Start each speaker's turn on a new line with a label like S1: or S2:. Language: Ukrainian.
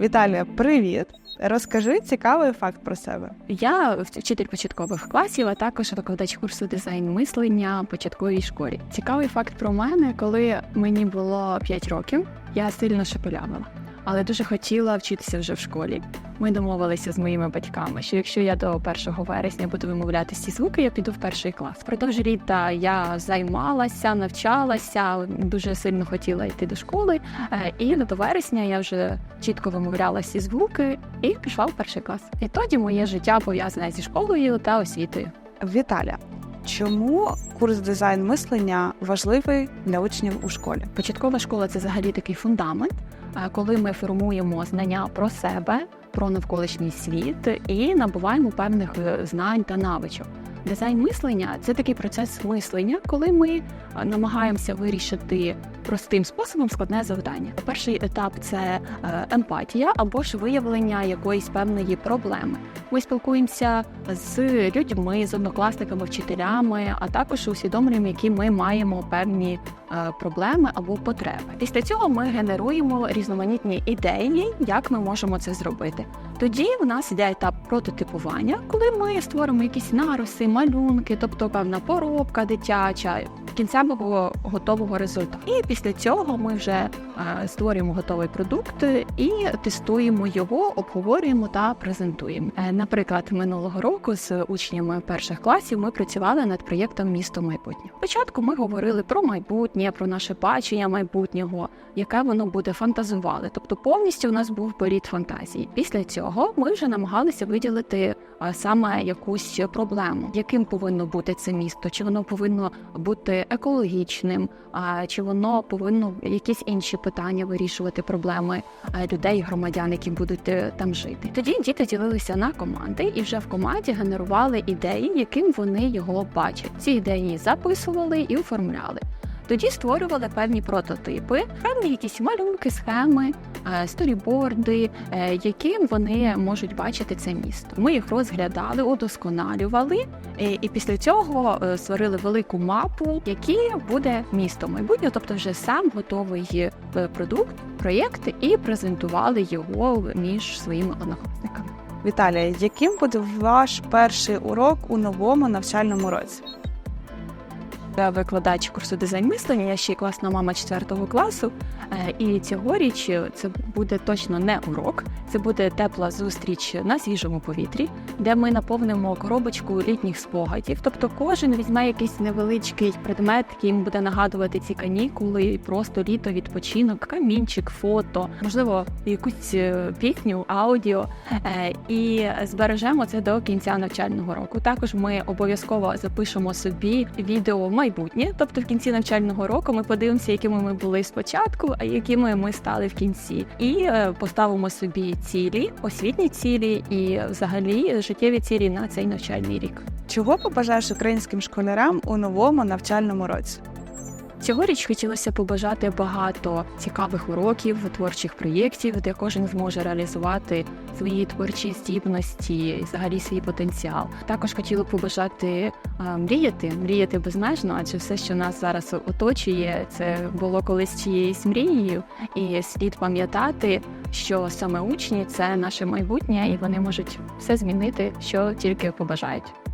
S1: Віталія, привіт! Розкажи цікавий факт про себе.
S2: Я вчитель початкових класів, а також викладач курсу дизайн мислення початковій школі. Цікавий факт про мене, коли мені було 5 років, я сильно шепелявила, але дуже хотіла вчитися вже в школі. Ми домовилися з моїми батьками, що якщо я до 1 вересня буду вимовляти ці звуки, я піду в перший клас. Впродовж літа я займалася, навчалася, дуже сильно хотіла йти до школи. Е, І до вересня я вже чітко вимовляла ці звуки і пішла в перший клас. І тоді моє життя пов'язане зі школою та освітою.
S1: Віталя, чому курс дизайн мислення важливий для учнів у школі?
S2: Початкова школа це взагалі такий фундамент, коли ми формуємо знання про себе, про навколишній світ і набуваємо певних е, знань та навичок. Дизайн мислення це такий процес мислення, коли ми е, намагаємося вирішити простим способом складне завдання. Перший етап це е, емпатія або ж виявлення якоїсь певної проблеми. Ми спілкуємося з людьми, з однокласниками, вчителями, а також усвідомлюємо, які ми маємо певні проблеми або потреби. Після цього ми генеруємо різноманітні ідеї, як ми можемо це зробити. Тоді в нас йде етап прототипування, коли ми створимо якісь нариси, малюнки, тобто певна поробка дитяча. Кінцевого готового результату. І після цього ми вже е, створюємо готовий продукт і тестуємо його, обговорюємо та презентуємо. Е, Наприклад, минулого року з учнями перших класів ми працювали над проєктом Місто майбутнє. Спочатку ми говорили про майбутнє, про наше бачення майбутнього, яке воно буде фантазували. Тобто повністю у нас був період фантазії. Після цього ми вже намагалися виділити саме якусь проблему, яким повинно бути це місто, чи воно повинно бути екологічним, чи воно повинно якісь інші питання вирішувати проблеми е, людей, громадян, які будуть е, там жити. Тоді діти ділилися на команди і вже в команді генерували ідеї, яким вони його бачать. Ці ідеї записували і оформляли. Тоді створювали певні прототипи, певні якісь малюнки, схеми, е, сторіборди, е, яким вони можуть бачити це місто. Ми їх розглядали, удосконалювали, е, і після цього е, створили велику мапу, які буде місто майбутнє, тобто вже сам готовий е, продукт, проєкт, і презентували його між своїми однокласниками.
S1: Віталія, яким буде ваш перший урок у новому навчальному році?
S2: Викладач курсу дизайн мислення, я ще й класна мама 4 класу. Е, І цьогоріч це буде точно не урок, це буде тепла зустріч на свіжому повітрі, де ми наповнимо коробочку літніх спогадів. Тобто кожен візьме якийсь невеличкий предмет, який йому буде нагадувати ці канікули, просто літо, відпочинок, камінчик, фото, можливо, якусь е, пісню, аудіо. Е, І збережемо це до кінця навчального року. Також ми обов'язково запишемо собі відео майбутнє, тобто в кінці навчального року ми подивимося, якими ми були спочатку, а якими ми стали в кінці, і е, поставимо собі цілі, освітні цілі і взагалі життєві цілі на цей навчальний рік.
S1: Чого побажаєш українським школярам у новому навчальному році?
S2: Цьогоріч хотілося побажати багато цікавих уроків, творчих проєктів, де кожен зможе реалізувати свої творчі здібності і взагалі свій потенціал. Також хотіла побажати мріяти, мріяти безмежно, адже все, що нас зараз оточує, це було колись чиєюсь мрією, і слід пам'ятати, що саме учні це наше майбутнє, і вони можуть все змінити, що тільки побажають.